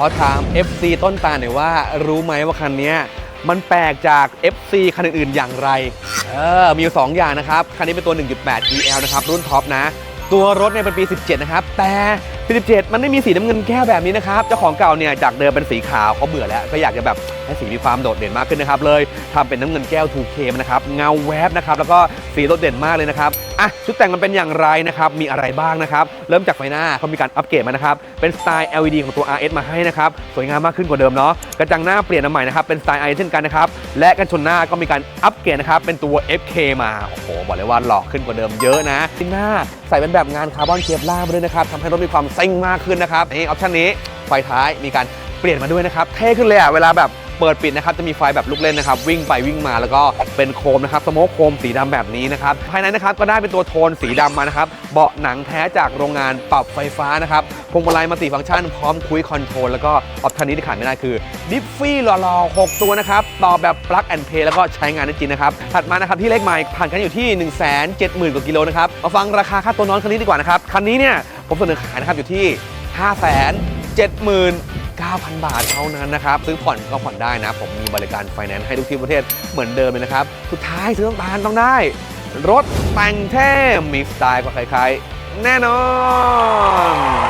ขอถาม FC ต้นตาลหน่อยว่า รู้ไหมว่าคันนี้มันแปลกจาก FC คันอื่นๆอย่างไร เออ มีอยู่2อย่างนะครับ คันนี้เป็นตัว 1.8 EL นะครับ รุ่นท็อปนะ ตัวรถเนี่ยเป็นปี 17 นะครับ แต่ ปี17มันไม่มีสีน้ำเงินแก้วแบบนี้นะครับ เจ้าของเก่าเนี่ยจากเดิมเป็นสีขาวเขาเบื่อแล้ว ก็อยากจะแบบให้สีมีความโดดเด่นมากขึ้นนะครับ เลยทำเป็นน้ำเงินแก้ว 2K มานะครับ เงาแวบนะครับ แล้วก็สีโดดเด่นมากเลยนะครับ อะ ชุดแต่งมันเป็นอย่างไรนะครับ มีอะไรบ้างนะครับ เริ่มจากไฟหน้าเขามีการอัปเกรดมานะครับ เป็นสไตล์ LED ของตัว RS มาให้นะครับ สวยงามมากขึ้นกว่าเดิมเนาะ กระจังหน้าเปลี่ยนมาใหม่นะครับ เป็นสไตล์ RS เช่นกันนะครับ และกันชนหน้าก็มีการอัปเกรดนะครับ เป็นตัว FK มา โอ้โห บอกเลยว่าหล่อขึ้นกว่าเดิมเยอะนะที่หน้าใส่เป็นแบบงานคาร์บอนเคปล่ามาด้วยนะครับทำให้รถมีความซ็งมากขึ้นนะครับนี่ออปชันนี้ไฟท้ายมีการเปลี่ยนมาด้วยนะครับเท่ขึ้นเลยอะเวลาแบบเปิดปิดนะครับจะมีไฟแบบลูกเล่นนะครับวิ่งไปวิ่งมาแล้วก็เป็นโคมนะครับสโมกโคมสีดำแบบนี้นะครับภายในนะครับก็ได้เป็นตัวโทนสีดำมานะครับเบาะหนังแท้จากโรงงานปรับไฟฟ้านะครับพวงมาลัยมาสีฟังก์ชันพร้อมคุยคอนโทรลแล้วก็ออปชันนี้ที่ขาดไม่ได้คือดิฟฟี่หล่อๆ6ตัวนะครับต่อแบบ plug and play แล้วก็ใช้งานได้จริงนะครับถัดมานะครับที่เลขหมายผ่านกันอยู่ที่ 1 7 0 0 0 0กว่ากิโลนะครับมาฟังราคาค่าตัวน้องคันนี้ดีกว่านะครับคันนี้เนี่ย ผมเสนอขายนะครับอยู่ที่ 5 7 9,000 บาทเท่านั้นนะครับ ซื้อผ่อนก็ผ่อนได้นะ ผมมีบริการไฟแนนซ์ให้ทุกที่ประเทศเหมือนเดิมเลยนะครับ สุดท้ายซื้อต้องตารต้องได้ รถแต่งเท่มีสไตล์กว่าใครๆ แน่นอน